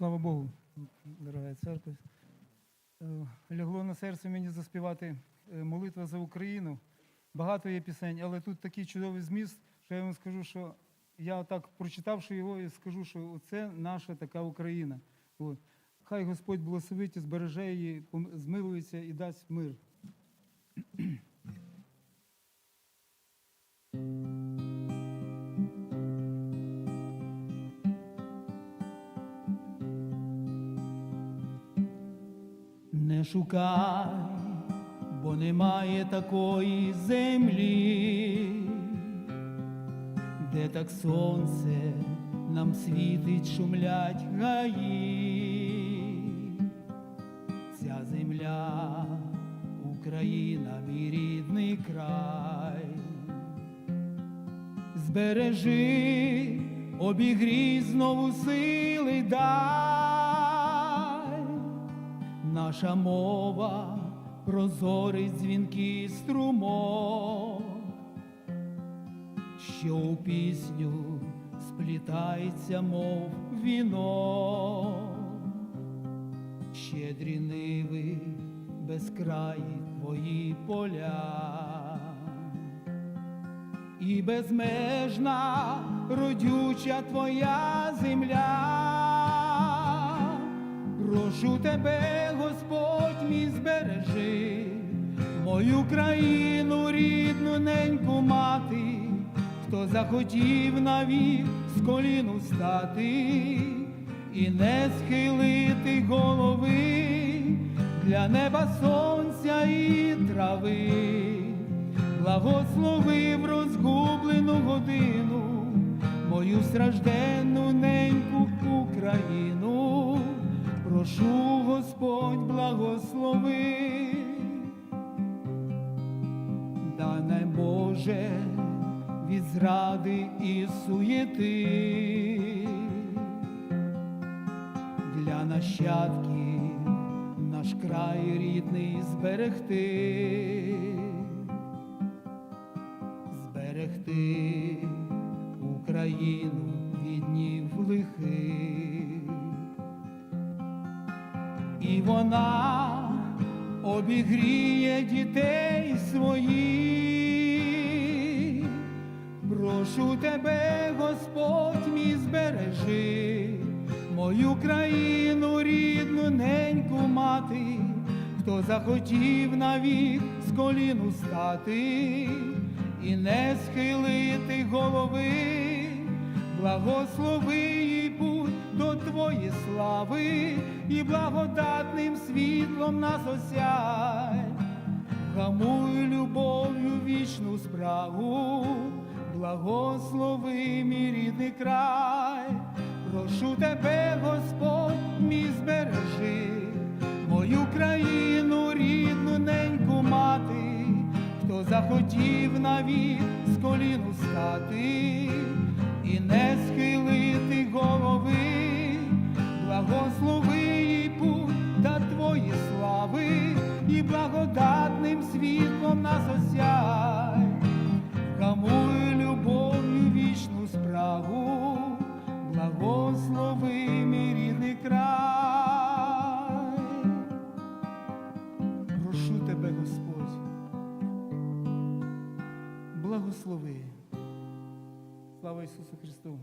Слава Богу, дорога церква. Е, Лягло на серце мені заспівати е, молитва за Україну. Багато є пісень, але тут такий чудовий зміст, що я вам скажу, що я так прочитавши його, і скажу, що це наша така Україна. От. Хай Господь благословить і збереже її, змилується і дасть мир. Не шукай, бо немає такої землі, де так сонце нам світить, шумлять гаї. Ця земля, Україна, мій рідний край. Збережи, обігрій знову сили дай. Наша мова прозорий дзвінкий струмок, що у пісню сплітається, мов вінок, щедрі ниви, безкраї твої поля. І безмежна родюча твоя земля. Прошу тебе, Господь мій збережи, мою країну рідну неньку мати, хто захотів навік з коліну стати і не схилити голови для неба сонця і трави. Благословив розгублену годину, мою стражденну неньку Україну, прошу Господь благослови, дай Боже від зради і суєти. Для нащадків наш край рідний зберегти. Зберегти Україну Вона обігріє дітей своїх. Прошу тебе, Господь мій збережи, мою країну рідну неньку мати, хто захотів навік з коліну стати і не схилити голови, благослови Твої слави і благодатним світлом нас осяй. Гамуй любов'ю вічну спрагу, благослови мій рідний край, прошу тебе, Господь, мій збережи, мою країну рідну неньку мати, хто захотів навік з коліну стати і не схилити голови, край. Прошу тебе, Господь, благослови. Слава Ісусу Христу!